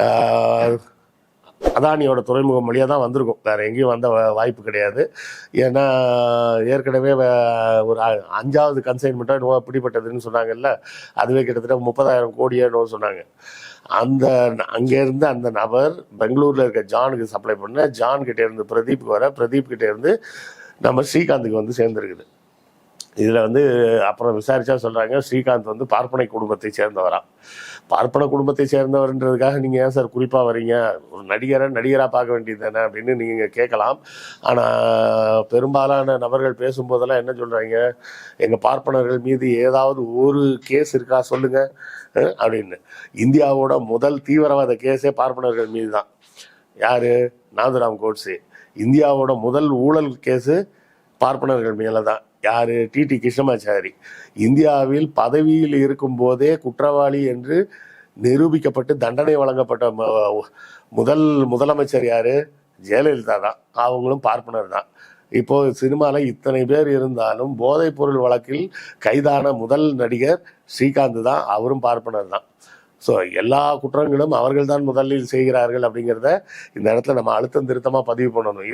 ஆஹ், அதானியோட துறைமுகம் வழியாக தான் வந்திருக்கும். வேறு எங்கேயும் வந்த வாய்ப்பு கிடையாது. ஏன்னா ஏற்கனவே ஒரு அ- அஞ்சாவது கன்சைன்மெண்ட்டாக என்னவோ பிடிப்பட்டதுன்னு சொன்னாங்கல்ல அதுவே கிட்டத்தட்ட முப்பதாயிரம் கோடியோ என்னவோ சொன்னாங்க. அந்த அங்கேருந்து அந்த நபர் பெங்களூரில் இருக்க ஜானுக்கு சப்ளை பண்ண ஜான் கிட்ட இருந்து பிரதீப்க்கு வர பிரதீப் கிட்டேருந்து நம்ம ஸ்ரீகாந்துக்கு வந்து சேர்ந்துருக்குது. இதில் வந்து அப்புறம் விசாரித்தா சொல்கிறாங்க ஸ்ரீகாந்த் வந்து பார்ப்பனை குடும்பத்தை சேர்ந்தவராம் பார்ப்பன குடும்பத்தை சேர்ந்தவர்ன்றதுக்காக நீங்கள் ஏன் சார் குறிப்பாக வரீங்க? ஒரு நடிகரை நடிகராக பார்க்க வேண்டியது தானே அப்படின்னு நீங்கள் கேட்கலாம். ஆனால் பெரும்பாலான நபர்கள் பேசும்போதெல்லாம் என்ன சொல்கிறாங்க எங்கள் பார்ப்பனர்கள் மீது ஏதாவது ஒரு கேஸ் இருக்கா? சொல்லுங்கள் அப்படின்னு. இந்தியாவோட முதல் தீவிரவாத கேஸே பார்ப்பனர்கள் மீது தான் யார்? நாதுராம் கோட்ஸே. இந்தியாவோட முதல் ஊழல் கேஸு பார்ப்பனர்கள் மேலே தான் யார் டிடி கிருஷ்ணமாச்சாரி. இந்தியாவில் பதவியில் இருக்கும்போதே குற்றவாளி என்று நிரூபிக்கப்பட்டு தண்டனை வழங்கப்பட்ட முதல் முதலமைச்சர் யார்? ஜெயலலிதா தான். அவங்களும் பார்ப்பனர் தான். இப்போது சினிமாவில் இத்தனை பேர் இருந்தாலும் போதைப் பொருள் வழக்கில் கைதான முதல் நடிகர் ஸ்ரீகாந்த் தான். அவரும் பார்ப்பனர் தான். ஸோ எல்லா குற்றங்களும் அவர்கள்தான் முதலில் செய்கிறார்கள் அப்படிங்கிறத இந்த இடத்துல நம்ம அழுத்தம் திருத்தமாக பதிவு பண்ணணும்.